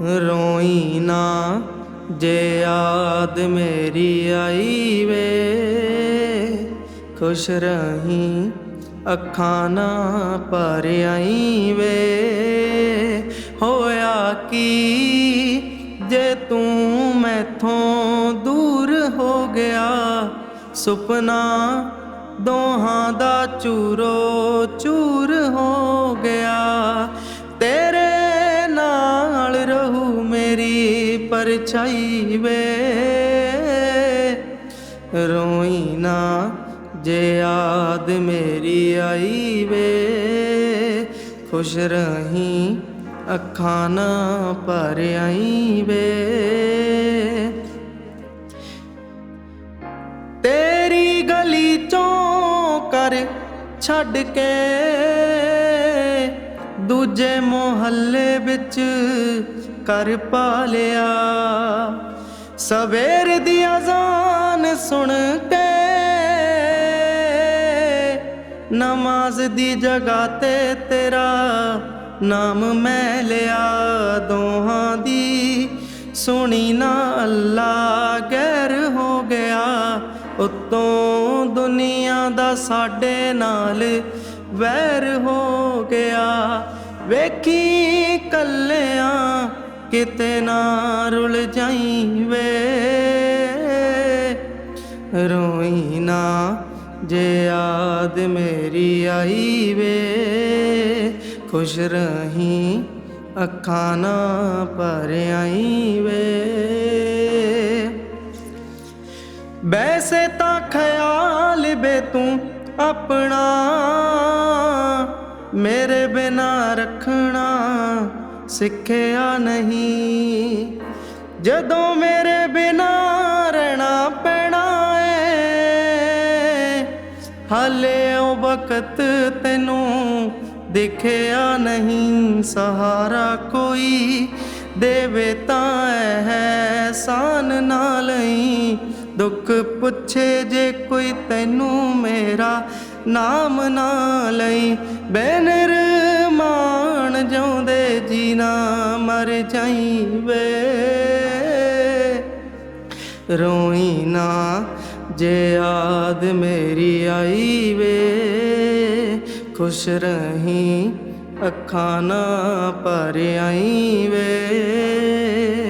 ਰੋਈ ਨਾ, ਜੇ ਯਾਦ ਮੇਰੀ ਆਈ ਵੇ। ਖੁਸ਼ ਰਹੀ, ਅੱਖਾਂ ਨਾ ਭਰ ਆਈ ਵੇ। ਹੋਇਆ ਕੀ, ਜੇ ਤੂੰ ਮੈਥੋਂ ਦੂਰ ਹੋ ਗਿਆ, ਸੁਪਨਾ ਦੋਹਾਂ ਦਾ ਚੂਰੋ ਚੂਰ ਹੋ ਮੇਰੀ ਪਰਛਾਈ ਵੇ ਰੋਈ ਨਾ ਜੇ ਯਾਦ ਮੇਰੀ ਆਈ ਵੇ ਖੁਸ਼ ਰਹੀ ਅੱਖਾਂ ਨਾ ਪਰ ਆਈ ਵੇ ਤੇਰੀ ਗਲੀ ਚੋਂ ਕਰ ਛੱਡ ਕੇ ਦੂਜੇ ਮੁਹੱਲੇ ਵਿੱਚ ਕਰ ਪਾ ਲਿਆ ਸਵੇਰ ਦੀ ਅਜ਼ਾਨ ਸੁਣ ਕੇ ਨਮਾਜ਼ ਦੀ ਜਗ੍ਹਾ ਤੇ ਤੇਰਾ ਨਾਮ ਮੈਂ ਲਿਆ। ਦੋਹਾਂ ਦੀ ਸੁਣੀ ਨਾ ਅੱਲਾ ਗੈਰ ਹੋ ਗਿਆ। ਉਤੋਂ ਦੁਨੀਆ ਦਾ ਸਾਡੇ ਨਾਲ ਵੈਰ ਹੋ ਗਿਆ। ਵੇਖੀ ਕੱਲਿਆਂ ਕਿਤੇ ਨਾ ਰੁਲ ਜਾਈ ਵੇ। ਰੋਈ ਨਾ ਜੇ ਯਾਦ ਮੇਰੀ ਆਈ ਵੇ। ਖੁਸ਼ ਰਹੀ ਅੱਖਾਂ ਨਾ ਭਰ ਆਈ ਵੇ। ਵੈਸੇ ਤਾਂ ਖਿਆਲ ਬੇ ਤੂੰ ਆਪਣਾ। ਮੇਰੇ ਬਿਨਾ ਰੱਖਣਾ ਸਿੱਖਿਆ ਨਹੀਂ। ਜਦੋਂ ਮੇਰੇ ਬਿਨਾ ਰਹਿਣਾ ਪੈਣਾ ਏ, ਹਾਲੇ ਉਹ ਵਕਤ ਤੈਨੂੰ ਦੇਖਿਆ ਨਹੀਂ। ਸਹਾਰਾ ਕੋਈ ਦੇਵੇ ਤਾਂ ਐਹਸਾਨ ਨਾ ਲਈ। ਦੁੱਖ ਪੁੱਛੇ ਜੇ ਕੋਈ ਤੈਨੂੰ ਮੇਰਾ ਨਾਮ ਨਾ ਬੈਨਰ ਮਾਣ ਜਾਉਂਦੇ ਜੀਣਾ ਮਰ ਜਾਈ ਵੇ ਰੋਈ ਨਾ ਜੇ ਆਦ ਮੇਰੀ ਆਈ ਵੇ ਖੁਸ਼ ਰਹੀ ਅੱਖਾਂ ਨਾ ਪਰ ਆਈ ਵੇ